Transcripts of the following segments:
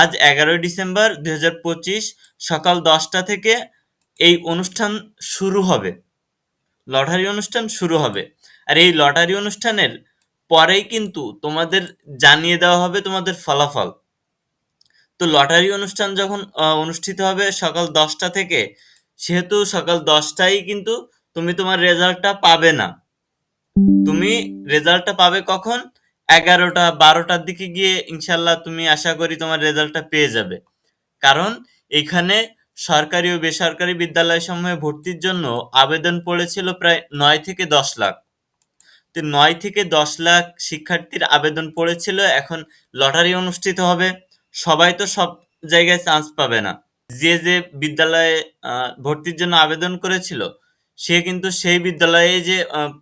আজ এগারোই ডিসেম্বর দুই হাজার পঁচিশ সকাল দশটা থেকে এই অনুষ্ঠান শুরু হবে। লটারি অনুষ্ঠান শুরু হবে। আর এই লটারি অনুষ্ঠানের পরেই কিন্তু তোমাদের জানিয়ে দেওয়া হবে তোমাদের ফলাফল। তো লটারি অনুষ্ঠান যখন অনুষ্ঠিত হবে সকাল দশটা থেকে, সেহেতু সকাল দশটায় কিন্তু তুমি তোমার রেজাল্টটা পাবে না। তুমি রেজাল্টটা পাবে কখন? এগারোটা, বারোটার দিকে গিয়ে ইনশাল্লাহ তুমি আশা করি তোমার রেজাল্টটা পেয়ে যাবে। কারণ এখানে সরকারি ও বেসরকারি বিদ্যালয়সমূহে ভর্তির জন্য আবেদন পড়েছিল প্রায় নয় থেকে দশ লাখ। তো নয় থেকে দশ লাখ শিক্ষার্থীর আবেদন পড়েছিল, এখন লটারি অনুষ্ঠিত হবে। সবাই তো সব জায়গায় চান্স পাবে না। যে যে বিদ্যালয়ে ভর্তির জন্য আবেদন করেছিল, সে কিন্তু সেই বিদ্যালয়ে যে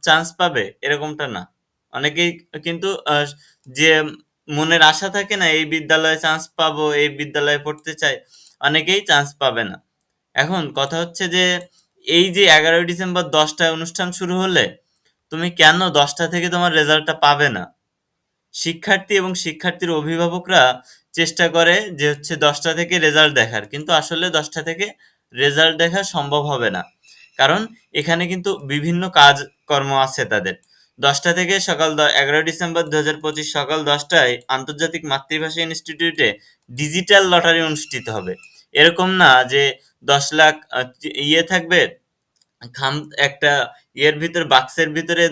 চান্স পাবে, এরকমটা না। অনেকেই কিন্তু যে মনের আশা থাকে না, এই বিদ্যালয়ে চান্স পাবো, এই বিদ্যালয়ে পড়তে চাই, অনেকেই চান্স পাবে না। এখন কথা হচ্ছে যে, এই যে এগারোই ডিসেম্বর দশটায় অনুষ্ঠান শুরু হলে তুমি কেন দশটা থেকে তোমার রেজাল্টটা পাবে না? শিক্ষার্থী এবং শিক্ষার্থীর অভিভাবকরা চেষ্টা করে যে হচ্ছে দশটা থেকে রেজাল্ট দেখার, কিন্তু আসলে দশটা থেকে রেজাল্ট দেখা সম্ভব হবে না। কারণ এখানে কিন্তু বিভিন্ন কাজকর্ম আছে তাদের। দশটা থেকে সকাল এগারোই ডিসেম্বর দু হাজার পঁচিশ সকাল দশটায় আন্তর্জাতিক মাতৃভাষা ইনস্টিটিউটে ডিজিটাল লটারি অনুষ্ঠিত হবে। এরকম না যে দশ লাখ ইয়ে থাকবে, খাম, একটা ইয়ের ভিতর, বাক্সের ভিতরে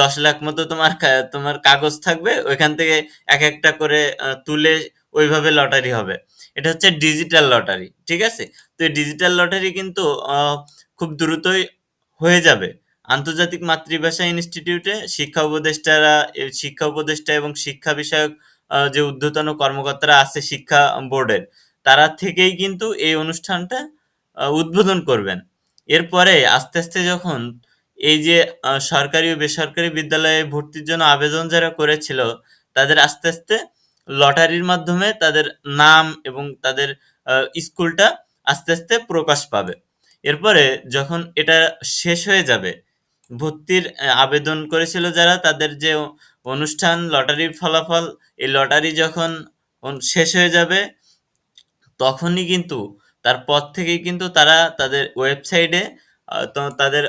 দশ লাখ মতো তোমার তোমার কাগজ থাকবে, ওইখান থেকে এক একটা করে তুলে ওইভাবে লটারি হবে। এটা হচ্ছে ডিজিটাল লটারি, ঠিক আছে? তো এই ডিজিটাল লটারি কিন্তু খুব দ্রুতই হয়ে যাবে। আন্তর্জাতিক মাতৃভাষা ইনস্টিটিউটে শিক্ষা উপদেষ্টারা শিক্ষা উপদেষ্টা এবং শিক্ষা বিষয়ক যে ঊর্ধ্বতন কর্মকর্তারা আছে শিক্ষা বোর্ডের, তারা থেকেই কিন্তু এই অনুষ্ঠানটা উদ্বোধন করবেন। এরপরে আস্তে আস্তে যখন এই যে সরকারি ও বেসরকারি বিদ্যালয়ে ভর্তির জন্য আবেদন যারা করেছিল, তাদের আস্তে আস্তে লটারির মাধ্যমে তাদের নাম এবং তাদের স্কুলটা আস্তে আস্তে প্রকাশ পাবে। এরপরে যখন এটা শেষ হয়ে যাবে ভর্তির আবেদন করেছিল যারা, তাদের যে অনুষ্ঠান লটারির ফলাফল, এই লটারি যখন শেষ হয়ে যাবে, তখনই কিন্তু তারপর থেকেই কিন্তু তারা তাদের ওয়েবসাইটে তাদের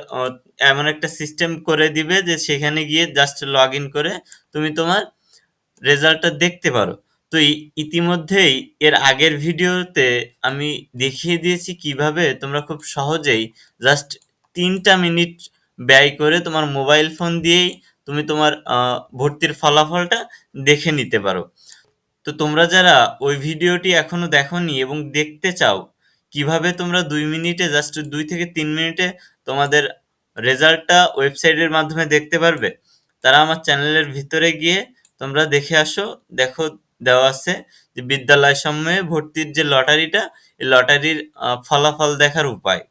এমন একটা সিস্টেম করে দিবে যে সেখানে গিয়ে জাস্ট লগ ইন করে তুমি তোমার রেজাল্টটা দেখতে পারো। তো ইতিমধ্যেই এর আগের ভিডিওতে আমি দেখিয়ে দিয়েছি কীভাবে তোমরা খুব সহজেই জাস্ট তিনটা মিনিট ব্যয় করে তোমার মোবাইল ফোন দিয়েই তুমি তোমার ভর্তির ফলাফলটা দেখে নিতে পারো। তো তোমরা যারা ওই ভিডিওটি এখনও দেখোনি এবং দেখতে চাও, কীভাবে তোমরা দুই মিনিটে জাস্ট দুই থেকে তিন মিনিটে তোমাদের রেজাল্টটা ওয়েবসাইটের মাধ্যমে দেখতে পারবে, তারা আমার চ্যানেলের ভিতরে গিয়ে তোমরা দেখে আসো। দেখো, দেওয়া আছে যে বিদ্যালয় সমূহে ভর্তির যে লটারিটা, এই লটারির ফলাফল দেখার উপায়।